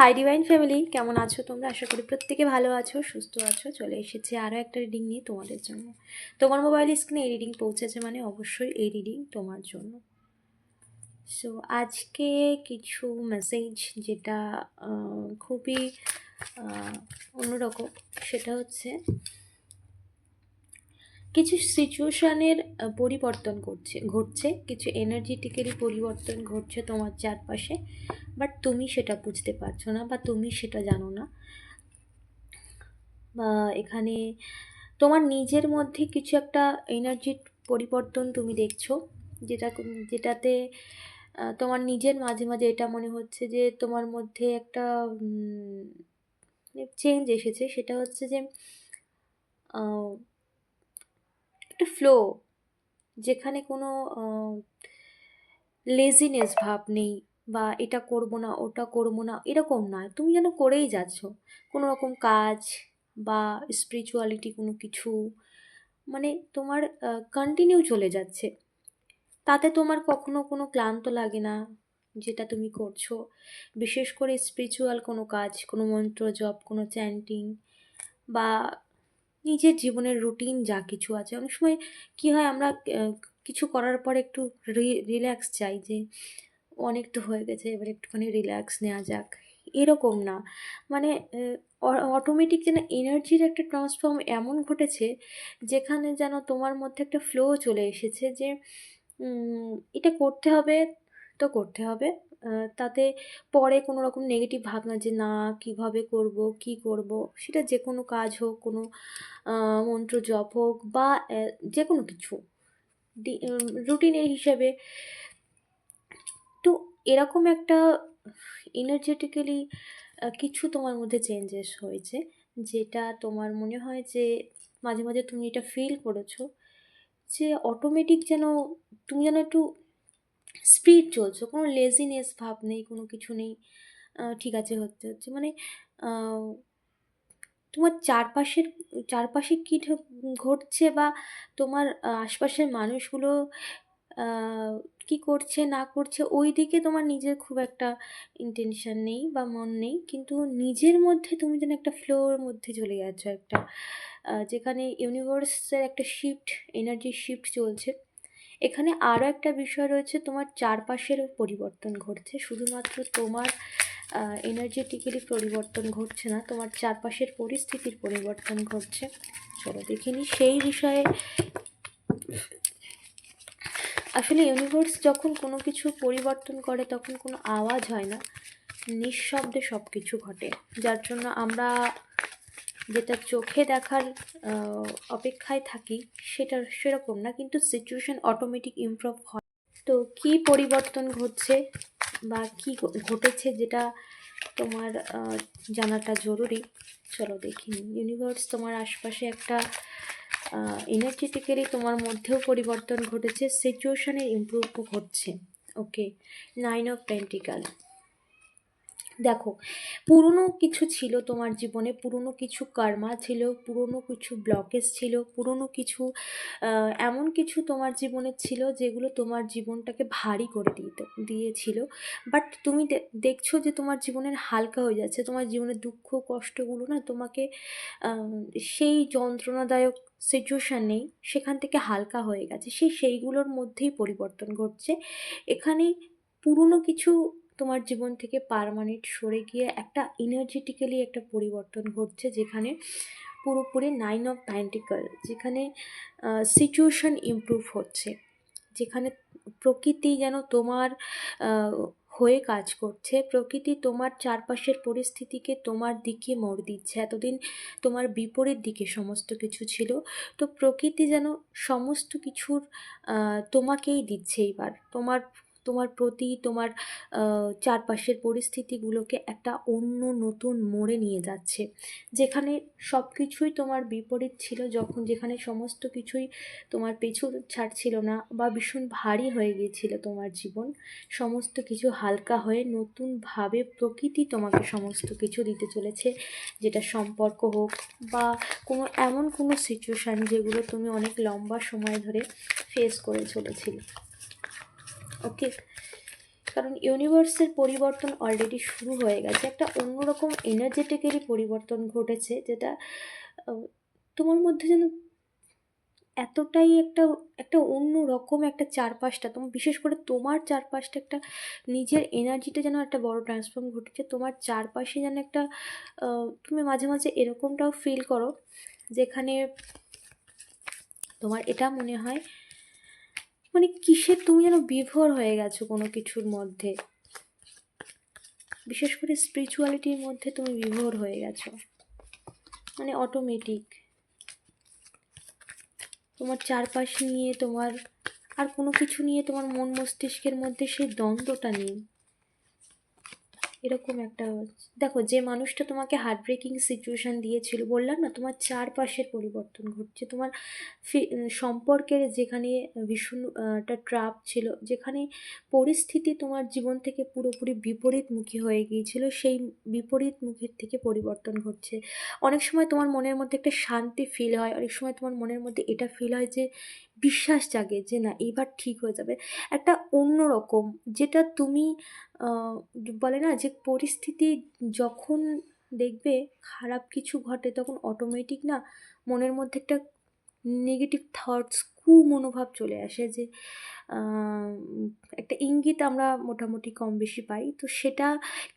Hi divine family কেমন আছো তোমরা? আশা করি প্রত্যেকে ভালো আছো, সুস্থ আছো। চলে এসেছে আরও একটা রিডিং নিয়ে তোমাদের জন্য। তোমার মোবাইল স্ক্রিনে এই রিডিং পৌঁছেছে মানে অবশ্যই এই রিডিং তোমার জন্য। সো আজকে কিছু মেসেজ যেটা খুবই অন্যরকম, সেটা হচ্ছে কিছু সিচুয়েশানের পরিবর্তন করছে, ঘটছে। কিছু এনার্জেটিক্যালি পরিবর্তন ঘটছে তোমার চারপাশে বাট তুমি সেটা বুঝতে পারছ না বা তুমি সেটা জানো না। বা এখানে তোমার নিজের মধ্যে কিছু একটা এনার্জির পরিবর্তন তুমি দেখছ, যেটা যেটাতে তোমার নিজের মাঝে মাঝে এটা মনে হচ্ছে যে তোমার মধ্যে একটা চেঞ্জ এসেছে। সেটা হচ্ছে যে একটা ফ্লো যেখানে কোনো লেজিনেস ভাব নেই বা এটা করব না, ওটা করব না, এরকম নয়। তুমি যেন করেই যাচ্ছ। কোনো রকম কাজ বা স্পিরিচুয়ালিটি কোনো কিছু মানে তোমার কন্টিনিউ চলে যাচ্ছে। তাতে তোমার কখনো কোনো ক্লান্ত লাগে না যেটা তুমি করছ। বিশেষ করে স্পিরিচুয়াল কোনো কাজ, কোনো মন্ত্র, জপ, কোনো চ্যান্টিং বা নিজের জীবনের রুটিন যা কিছু আছে। অনেক সময় কী হয়, আমরা কিছু করার পর একটু রিল্যাক্স চাই যে, অনেক তো হয়ে গেছে, এবার একটুখানি রিল্যাক্স নেওয়া যাক। এরকম না। মানে অটোমেটিক যেন এনার্জির একটা ট্রান্সফর্ম এমন ঘটেছে, যেখানে যেন তোমার মধ্যে একটা ফ্লো চলে এসেছে যে এটা করতে হবে, তো করতে হবে। তাতে পরে কোনো রকম নেগেটিভ ভাবনা যে, না, কীভাবে করব, কি করব? সেটা যে কোনো কাজ হোক, কোনো মন্ত্র জপ হোক বা যে কোনো কিছু। রুটিনের হিসাবে তো এরকম একটা এনার্জেটিক্যালি কিছু তোমার মধ্যে চেঞ্জেস হয়েছে, যেটা তোমার মনে হয় যে, মাঝে মাঝে তুমি এটা ফিল করেছ, যে অটোমেটিক যেন, তুমি যেন একটু স্পিড চলছো, কোনো লেজিনেস ভাব নেই, কোনো কিছু নেই। ঠিক আছে, হচ্ছে হচ্ছে। মানে তোমার চারপাশের, চারপাশে কী ঘটছে বা তোমার আশপাশের মানুষগুলো কি করছে, না করছে ওই দিকে তোমার নিজের খুব একটা ইন্টেনশন নেই বা মন নেই। কিন্তু নিজের মধ্যে তুমি যেন একটা ফ্লোর মধ্যে চলে যাচ্ছ একটা যেখানে ইউনিভার্সের একটা শিফট এনার্জি শিফট চলছে। এখানে আরও একটা বিষয় রয়েছে, তোমার চারপাশেরও পরিবর্তন ঘটছে। শুধুমাত্র তোমার এনার্জেটিক্যালি পরিবর্তন ঘটছে না, তোমার চারপাশের পরিস্থিতির পরিবর্তন ঘটছে। চলো দেখিনি সেই বিষয়ে আসলে ইউনিভার্স যখন কোনো কিছু পরিবর্তন করে, তখন কোনো আওয়াজ হয় না, নিঃশব্দে সব কিছু ঘটে। যার জন্য আমরা যেটা চোখে দেখার অপেক্ষায় থাকি, সেটা সেরকম না, কিন্তু সিচুয়েশন অটোমেটিক ইমপ্রুভ হয়। তো কি পরিবর্তন ঘটছে বা কি ঘটেছে যেটা তোমার জানাটা জরুরি? চলো দেখি। ইউনিভার্স তোমার আশপাশে একটা এনার্জেটিক্যালি তোমার মধ্যেও পরিবর্তন ঘটেছে সিচুয়েশনের ইমপ্রুভও ঘটছে। ওকে নাইন অফ পেন্টিকাল দেখো, পুরনো কিছু ছিল তোমার জীবনে, পুরনো কিছু কর্মা ছিল, পুরনো কিছু ব্লকেজ ছিল, পুরনো কিছু এমন কিছু তোমার জীবনে ছিল যেগুলো তোমার জীবনটাকে ভারী করে দিতে, দিয়েছিল। বাট তুমি দেখছ যে তোমার জীবনের হালকা হয়ে যাচ্ছে, তোমার জীবনের দুঃখ, কষ্টগুলো না তোমাকে সেই যন্ত্রণাদায়ক সিচুয়েশান নেই, সেখান থেকে হালকা হয়ে গেছে। সেই সেইগুলোর মধ্যেই পরিবর্তন ঘটছে। এখানে পুরনো কিছু তোমার জীবন থেকে পারমানেন্ট সরে গিয়ে একটা এনার্জেটিক্যালি একটা পরিবর্তন ঘটছে যেখানে পুরোপুরি নাইন অফ প্যান্টিকাল যেখানে সিচুয়েশন ইমপ্রুভ হচ্ছে। যেখানে প্রকৃতি যেন তোমার হয়ে কাজ করছে, প্রকৃতি তোমার চারপাশের পরিস্থিতিকে তোমার দিকে মোড় দিচ্ছে। এতদিন তোমার বিপরীত দিকে সমস্ত কিছু ছিল। তো প্রকৃতি যেন সমস্ত কিছুর তোমাকেই দিচ্ছে এইবার। তোমার তোমার প্রতি তোমার চারপাশের পরিস্থিতিগুলোকে একটা অন্য নতুন মোড়ে নিয়ে যাচ্ছে। যেখানে সব কিছুই তোমার বিপরীত ছিল যখন, যেখানে সমস্ত কিছুই তোমার পিছু ছাড়ছিল না বা ভীষণ ভারী হয়ে গিয়েছিল তোমার জীবন, সমস্ত কিছু হালকা হয়ে নতুনভাবে প্রকৃতি তোমাকে সমস্ত কিছু দিতে চলেছে। যেটা সম্পর্ক হোক বা কোনো, এমন কোনো সিচুয়েশান যেগুলো তুমি অনেক লম্বা সময় ধরে ফেস করে চলেছিলে। ওকে কারণ ইউনিভার্সের পরিবর্তন অলরেডি শুরু হয়ে গেছে। একটা অন্যরকম এনার্জেটিক্যালি পরিবর্তন ঘটেছে যেটা তোমার মধ্যে যেন এতটাই একটা একটা অন্য রকম একটা চারপাশটা, তোমার, বিশেষ করে তোমার চারপাশটা একটা নিজের এনার্জিটা যেন একটা বড় ট্রান্সফর্ম ঘটেছে। তোমার চারপাশে যেন একটা তুমি মাঝে মাঝে এরকমটাও ফিল করো, যেখানে তোমার এটা মনে হয় মানে কিসের তুমি যেন বিভোর হয়ে গেছো কোনো কিছুর মধ্যে? বিশেষ করে স্পিরিচুয়ালিটির মধ্যে তুমি বিভোর হয়ে গেছো। মানে অটোমেটিক তোমার চারপাশ নিয়ে তোমার আর কোনো কিছু নিয়ে তোমার মন মস্তিষ্কের মধ্যে সেই দ্বন্দ্বটা নেই। এরকম একটা দেখো, যে মানুষটা তোমাকে হার্ট ব্রেকিং সিচুয়েশান দিয়েছিল, বললাম না, তোমার চারপাশের পরিবর্তন ঘটছে। তোমার সম্পর্কের যেখানে ভীষণ একটা ট্রাপ ছিল, যেখানে পরিস্থিতি তোমার জীবন থেকে পুরোপুরি বিপরীতমুখী হয়ে গিয়েছিল, সেই বিপরীতমুখীর থেকে পরিবর্তন ঘটছে। অনেক সময় তোমার মনের মধ্যে একটা শান্তি ফিল হয়, অনেক সময় তোমার মনের মধ্যে এটা ফিল হয় যে বিশ্বাস জাগে যে না এবার ঠিক হয়ে যাবে। একটা অন্যরকম যেটা তুমি বলে না যে পরিস্থিতি যখন দেখবে খারাপ কিছু ঘটে তখন অটোমেটিক না মনের মধ্যে একটা নেগেটিভ থটস কু মনোভাব চলে আসে যে একটা ইঙ্গিত আমরা মোটামুটি কম বেশি পাই। তো সেটা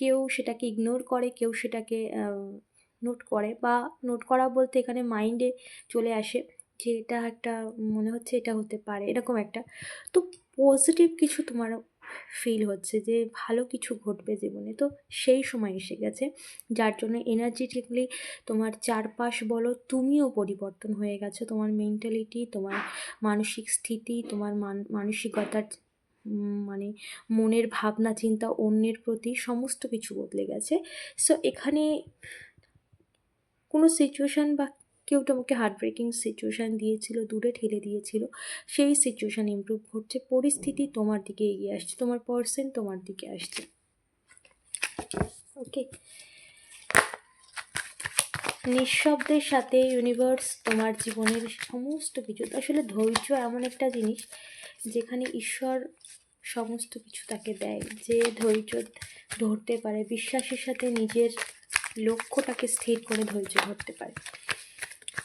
কেউ সেটাকে ইগনোর করে, কেউ সেটাকে নোট করে বা নোট করা বলতে এখানে মাইন্ডে চলে আসে। যে এটা একটা মনে হচ্ছে এটা হতে পারে, এরকম একটা। তো পজিটিভ কিছু তোমার ফিল হচ্ছে যে ভালো কিছু ঘটবে জীবনে। তো সেই সময় এসে গেছে, যার জন্য এনার্জেটিকলি তোমার চারপাশ বলো তুমিও পরিবর্তন হয়ে গেছো। তোমার মেন্টালিটি তোমার মানসিক স্থিতি, তোমার মান, মানসিকতার মানে মনের ভাবনা, চিন্তা অন্যের প্রতি সমস্ত কিছু বদলে গেছে। সো এখানে কোনো সিচুয়েশান বা কেউ তোমাকে হার্ট ব্রেকিং সিচুয়েশান দিয়েছিল, দূরে ঠেলে দিয়েছিল, সেই সিচুয়েশান ইমপ্রুভ করছে, পরিস্থিতি তোমার দিকে এগিয়ে আসছে, তোমার পার্সেন্ট তোমার দিকে আসছে। ওকে নিঃশব্দের সাথে ইউনিভার্স তোমার জীবনের সমস্ত কিছু, আসলে ধৈর্য এমন একটা জিনিস যেখানে ঈশ্বর সমস্ত কিছু তাকে দেয়, যে ধৈর্য ধরতে পারে, বিশ্বাসের সাথে নিজের লক্ষ্যটাকে স্থির করে ধৈর্য ধরতে পারে।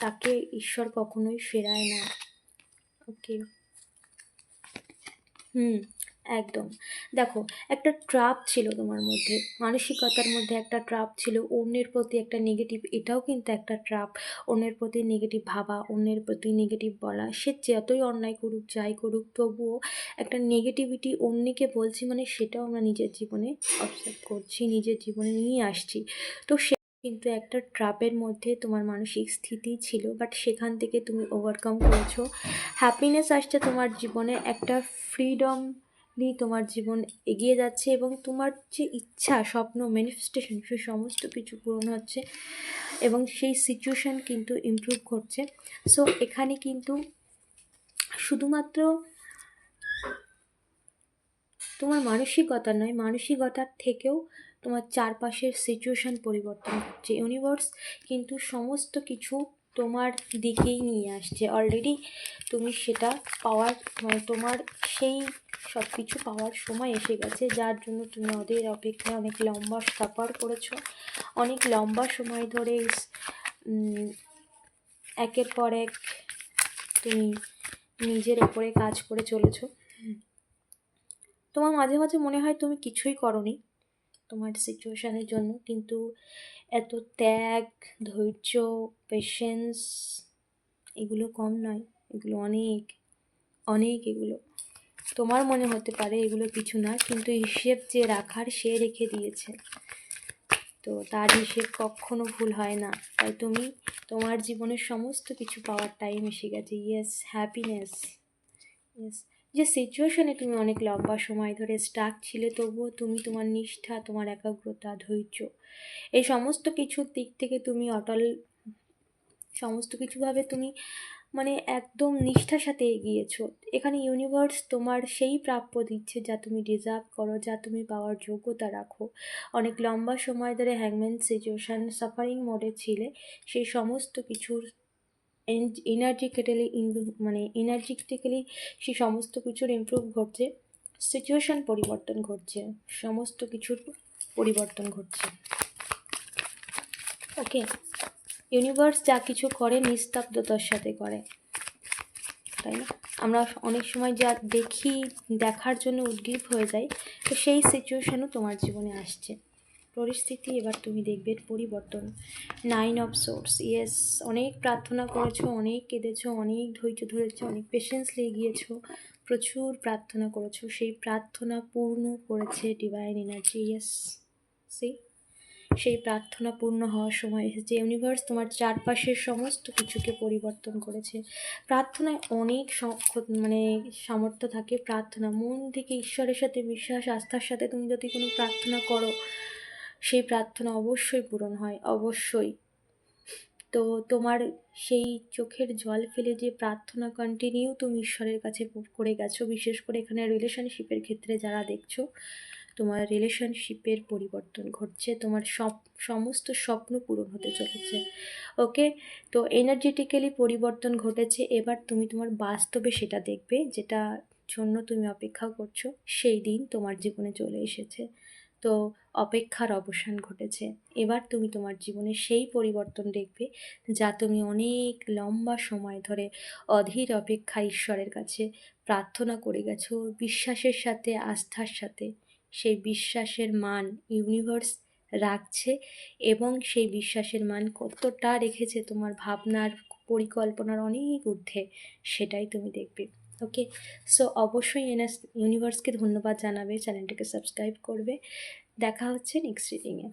তাকে ঈশ্বর কখনোই ফেরায় না। ওকে। হুম, একদম। দেখো, একটা ট্রাপ ছিল তোমার মধ্যে, মানসিকতার মধ্যে একটা ট্রাপ ছিল, অন্যের প্রতি একটা নেগেটিভ এটাও কিন্তু একটা ট্রাপ অন্যের প্রতি নেগেটিভ ভাবা, অন্যের প্রতি নেগেটিভ বলা, সে যতই অন্যায় করুক, যাই করুক, তবুও একটা নেগেটিভিটি অন্যকে বলছি মানে সেটাও আমরা নিজের জীবনে অবজার্ভ করছি, নিজের জীবনে নিয়ে আসছি। তো সে কিন্তু একটা ট্রাপের মধ্যে তোমার মানসিক স্থিতি ছিল বাট সেখান থেকে তুমি ওভারকাম করেছ। হ্যাপিনেস আসছে তোমার জীবনে, একটা ফ্রিডম নিয়ে তোমার জীবন এগিয়ে যাচ্ছে এবং তোমার যে ইচ্ছা, স্বপ্ন ম্যানিফেস্টেশন সে সমস্ত কিছু পূরণ হচ্ছে এবং সেই সিচুয়েশান কিন্তু ইমপ্রুভ করছে। সো এখানে কিন্তু শুধুমাত্র তোমার মানসিকতা নয়, মানসিকতার থেকেও তোমার চারপাশের সিচুয়েশান পরিবর্তন হচ্ছে। ইউনিভার্স কিন্তু সমস্ত কিছু তোমার দিকেই নিয়ে আসছে। অলরেডি তুমি সেটা পাওয়ার মানে তোমার সেই সব কিছু পাওয়ার সময় এসে গেছে। যার জন্য তুমি ওদের অপেক্ষায় অনেক লম্বা সাফার করেছ। অনেক লম্বা সময় ধরে একের পর এক তুমি নিজের ওপরে কাজ করে চলেছো। তোমার মাঝে মাঝে মনে হয় তুমি কিছুই করনি। তোমার সিচুয়েশানের জন্য, কিন্তু এত ত্যাগ, ধৈর্য পেশেন্স এগুলো কম নয়। এগুলো অনেক অনেক এগুলো। তোমার মনে হতে পারে এগুলো কিছু না, কিন্তু হিসেব যে রাখার সে রেখে দিয়েছে। তো তার হিসেব কখনো ভুল হয় না। তাই তুমি তোমার জীবনের সমস্ত কিছু পাওয়ার টাইম এসে গেছে। ইয়েস হ্যাপিনেস ইয়েস যে সিচুয়েশনে তুমি অনেক লম্বা সময় ধরে স্টাক ছিলে, তবুও তুমি তোমার নিষ্ঠা, তোমার একাগ্রতা, ধৈর্য, এই সমস্ত কিছুর দিক থেকে তুমি অটল, সমস্ত কিছুভাবে তুমি মানে একদম নিষ্ঠার সাথে এগিয়েছো। এখানে ইউনিভার্স তোমার সেই প্রাপ্য দিচ্ছে যা তুমি ডিজার্ভ করো, যা তুমি পাওয়ার যোগ্যতা রাখো। অনেক লম্বা সময় ধরে হ্যাংম্যান সিচুয়েশান সাফারিং মোডে ছিলে, সেই সমস্ত কিছুর এনার্জিক্যালি মানে এনার্জিটিক্যালি সে সমস্ত কিছুর ইমপ্রুভ ঘটছে সিচুয়েশান পরিবর্তন ঘটছে, সমস্ত কিছুর পরিবর্তন ঘটছে। ওকে ইউনিভার্স যা কিছু করে নিস্তব্ধতার সাথে করে। তাই না? আমরা অনেক সময় যা দেখি, দেখার জন্য উদ্গ্রীব হয়ে যাই, তো সেই সিচুয়েশানও তোমার জীবনে আসছে। পরিস্থিতি, এবার তুমি দেখবে পরিবর্তন। নাইন অফ সোর্স ইয়েস অনেক প্রার্থনা করেছ, অনেক কেঁদেছো, অনেক ধৈর্য ধরেছো, অনেক পেশেন্সলি গিয়েছো, প্রচুর প্রার্থনা করেছ। সেই প্রার্থনা পূর্ণ করেছে ডিভাইন এনার্জি ইয়েস সি সেই প্রার্থনা পূর্ণ হওয়ার সময় এসেছে ইউনিভার্স তোমার চারপাশের সমস্ত কিছুকে পরিবর্তন করেছে। প্রার্থনায় অনেক মানে সামর্থ্য থাকে, প্রার্থনা মন থেকে ঈশ্বরের সাথে বিশ্বাস, আস্থার সাথে তুমি যদি কোনো প্রার্থনা করো সেই প্রার্থনা অবশ্যই পূরণ হয়, অবশ্যই। তো তোমার সেই চোখের জল ফেলে যে প্রার্থনা কন্টিনিউ তুমি ঈশ্বরের কাছে করে গেছো, বিশেষ করে এখানে রিলেশনশিপের ক্ষেত্রে যারা দেখছ, তোমার রিলেশনশিপের পরিবর্তন ঘটছে, তোমার সব, সমস্ত স্বপ্ন পূরণ হতে চলেছে। ওকে? তো এনার্জেটিক্যালি পরিবর্তন ঘটেছে, এবার তুমি তোমার বাস্তবে সেটা দেখবে যেটা জন্য তুমি অপেক্ষা করছ, সেই দিন তোমার জীবনে চলে এসেছে। তো অপেক্ষার অবসান ঘটেছে। এবার তুমি তোমার জীবনে সেই পরিবর্তন দেখবে যা তুমি অনেক লম্বা সময় ধরে অধীর অপেক্ষা ঈশ্বরের কাছে প্রার্থনা করে গেছো। বিশ্বাসের সাথে, আস্থার সাথে। সেই বিশ্বাসের মান ইউনিভার্স রাখছে এবং সেই বিশ্বাসের মান কতটা রেখেছে তোমার ভাবনার পরিকল্পনার অনেক ঊর্ধ্বে সেটাই তুমি দেখবে। ওকে সো অবশ্যই এনএস ইউনিভার্সকে ধন্যবাদ জানাবে চ্যানেলটাকে সাবস্ক্রাইব করবে। দেখা হচ্ছে নেক্সট রিডিংয়ে